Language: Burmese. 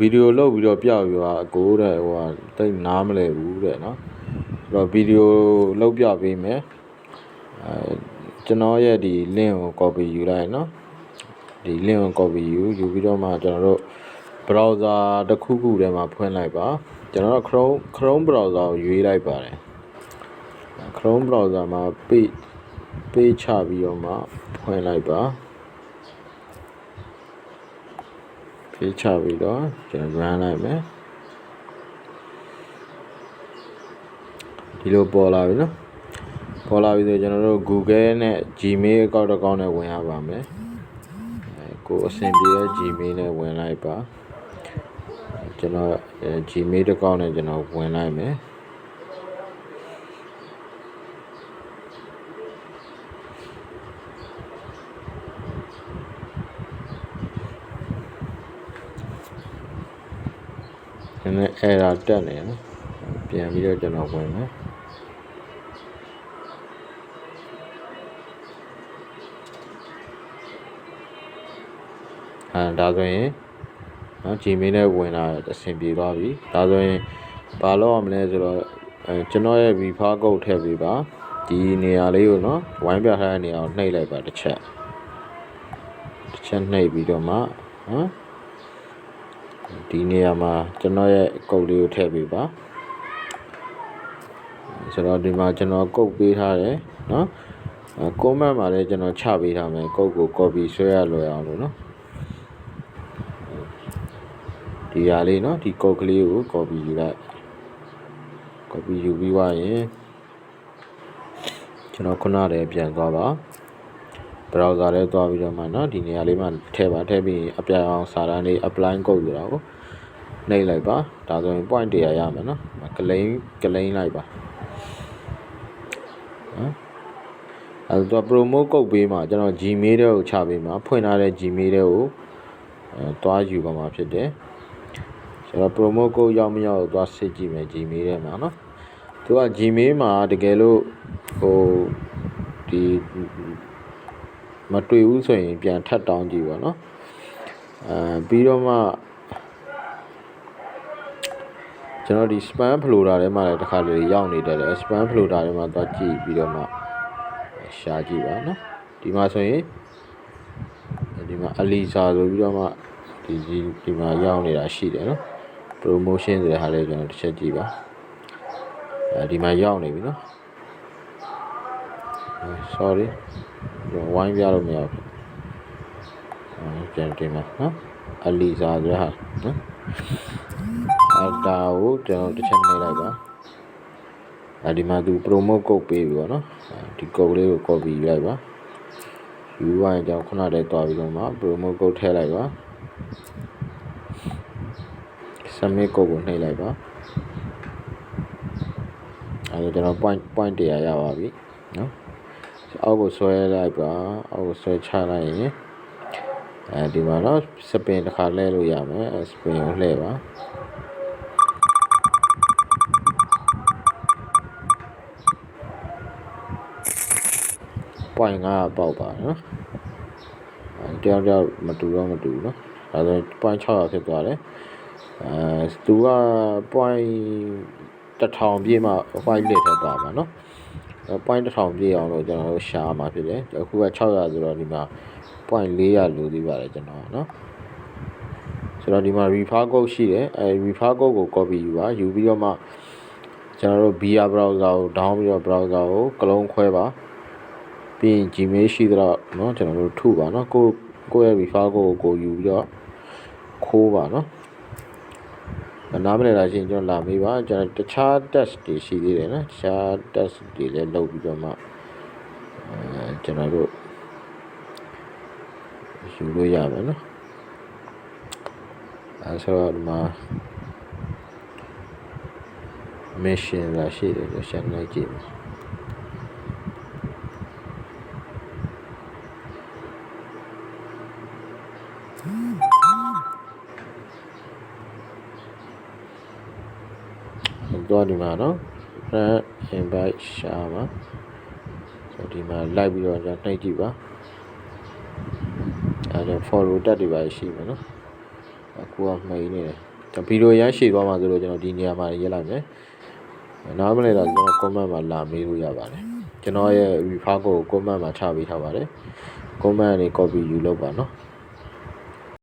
ဗီဒီယိုလုပ်ပြီးတော့ပြပြီးတော့အကိုတဲ့ဟိုဟာတိတ်နားမလဲဘူးတဲ့နော်အဲ့တော့ဗီဒီယိုလုပ်ပြပေးမယ်အဲကျွန်တော်ရဲ့ဒီ link ကို copy ယူလိုက်နော်ဒီ link ကို copy ယူယူပြီးတော့မှကျွန်တော်တို့ browser တစ်ခုခုထဲမှာဖွင့်လိုက်ပါကျွန်တော်တို့ Chrome Chrome browser ကိုရွေးလိုက်ပါတယ် Chrome browser မှာ page page ချပြီးတော့မှဖွင့်လိုက်ပါ page ချပြီးတော့ကျွန်တော် run လိုက်မယ်ဒီလိုပေါ်လာပြီနော်ပေါ်လာပြီဆိုကျွန်တော်တို့ Google နဲ့ Gmail account တစ်ကောင်နဲ့ဝင်ရပါမယ်အဲကိုအဆင်ပြေတဲ့ Gmail နဲ့ဝင်လိုက်ပါကျွန်တော်အဲ Gmail တစ်ကောင်နဲ့ကျွန်တော်ဝင်လိုက်မယ် န ည်းနည်း error တက်နေနော်ပြန်ပြီးတော့ကျွန်တော်ဝင်မယ်အဲဒါဆိုရင်နော် Gmail နဲ့ဝင်လာအဆင်ပြေသွားပြီဒါဆိုရင်ဘာလုပ်ရမလဲဆိုတော့အဲကျွန်တော်ရဲ့ refer code ထည့်ပေးပါဒီနေရာလေးကိုနော်ဝိုင်းပြထားတဲ့နေရာကိုနှိပ်လိုက်ပါတစ်ချက်တစ်ချက်နှိပ်ပြီးတော့မှနော် ဒီနေရာမှာကျွန်တော်ရဲ့ကုတ်လေးကိုထည့်ပေးပါဆိုတော့ဒီမှာကျွန်တော်ကုတ်ပေးထားတယ်เนาะကွန်မန့်မှာလည်းကျွန်တော်ချပေးထားမယ်ကုတ်ကို copy ဆွဲရလွယ်အောင်လို့เนาะဒီဟာလေးเนาะဒီကုတ်ကလေးကို copy ယူလိုက် copy ယူပြီးွားရင်ကျွန်တော်ခုနတည်းပြန်သွားပါ browser ထဲသွားပြီးတော့မှเนาะဒီနေရာလေးမှာထည့်ပါထည့်ပြီးအပြအောင်စာတန်းလေး apply ကုတ်ဆိုတာကိုနှိပ်လိုက်ပါဒါဆိုရင် point 100ရမယ်เนาะကလိန်ကလိန်လိုက်ပါနော်အဲတော့ promo code ပေးမှာကျွန်တော် Gmail တဲ့ကိုချပေးမှာဖွင့်ထားတဲ့ Gmail တဲ့ကိုအဲသွားယူပါမှာဖြစ်တယ်ဆိုတော့ promo code ရောက်မရောက်သွားစစ်ကြည့်မယ် Gmail ထဲမှာเนาะသူက Gmail မှာတကယ်လို့ဟိုဒီ မတွေ့ဘူးဆိုရင်ပြန်ထပ်တောင်းကြည့်ပါနော်အဲပြီးတော့မှကျွန်တော်ဒီ span floater ထဲမှာလည်းတစ်ခါလေရောက်နေတယ်လေ span floater ထဲမှာသွားကြည့်ပြီးတော့မှရှာကြည့်ပါနော်ဒီမှာဆိုရင်ဒီမှာအလီစာဆိုပြီးတော့မှဒီဒီဒီမှာရောက်နေတာရှိတယ်နော် promotion ဆိုတဲ့ဟာလေးကျွန်တော်တစ်ချက်ကြည့်ပါအဲဒီမှာရောက်နေပြီနော် sorry ဝိုင်းပြလို့မရဘူးအဲပြန်တင်ပါနော်အလီစာဆိုဟာနော်အတာကိုကျွန်တော်တစ်ချက်နှိပ်လိုက်ပါအဲဒီမှာသူ promo code ပေးပြီပေါ့နော်ဒီ code လေးကို copy ယူလိုက်ပါယူရရင်ကျွန်တော်ခုနတည်းတွားပြီးတော့မှ promo code ထည့်လိုက်ပါ submit code ကိုနှိပ်လိုက်ပါအဲဒါကျွန်တော် point point 100ရပါပြီနော် အောက်ကိုဆွဲလိုက်ပါအောက်ကိုဆွဲချလိုက်ရင်အဲဒီမှာတော့စပင်တစ်ခါလဲလို့ရမယ်စပင်ကိုလှည့်ပါပွိုင်ကပေါက်ပါနော်အဲတယောက်တယောက်မတူတော့မတူဘူးနော်ဒါဆိုပွိုင်600ဖြစ်သွားတယ်အဲသူကပွိုင်1000ပြည့်မှပွိုင်လစ်ထက်သွားမှာနော် point 1000ပြည့်အောင်လို့ကျွန်တော်တို့ရှာမှာဖြစ်တယ်အခုက600ဆိုတော့ဒီမှာ point 400လိုသေးပါတယ်ကျွန်တော်เนาะဆိုတော့ဒီမှာ refer code ရှိတယ်အဲ refer code ကို copy ယူပါယူပြီးတော့မှကျွန်တော်တို့ VR browser ကို down ပြီးတော့ browser ကိုကလုံးခွဲပါပြီးရင် Gmail ရှိတော့เนาะကျွန်တော်တို့ထုပါเนาะကိုကိုရဲ့ refer code ကိုကိုယူပြီးတော့ခိုးပါเนาะ နားမလည်တာရှိရင်ကျွန်တော်လာမေးပါကျွန်တော်တခြား test တွေရှိသေးတယ်နော်တခြား test တွေလည်းလုပ်ပြီးတော့မှအဲကျွန်တော်တို့ယူလို့ရမယ်နော်အဲဆိုတော့ဒီမှာ mission လာရှိတယ်လို့ရှင်းလိုက်ကြည့်မယ် တော့ဒီမှာနော် friend invite share ပါဆိုဒီမှာ like ပြီးတော့ကျွန်တော်နှိပ်ကြည့်ပါအဲဒါ follow တက်တွေပါရှိမယ်နော်အခုကမှိန်နေတယ်ဗီဒီယိုရမ်းရှည်သွားမှာဆိုလို့ကျွန်တော်ဒီနေရာမှာရက်လိုက်မယ်နားမလဲတော့ကျွန်တော် comment မှာလာမေးလို့ရပါတယ်ကျွန်တော်ရဲ့ refer code ကို comment မှာချပေးထားပါတယ် comment ကနေ copy ယူလုပ်ပါနော်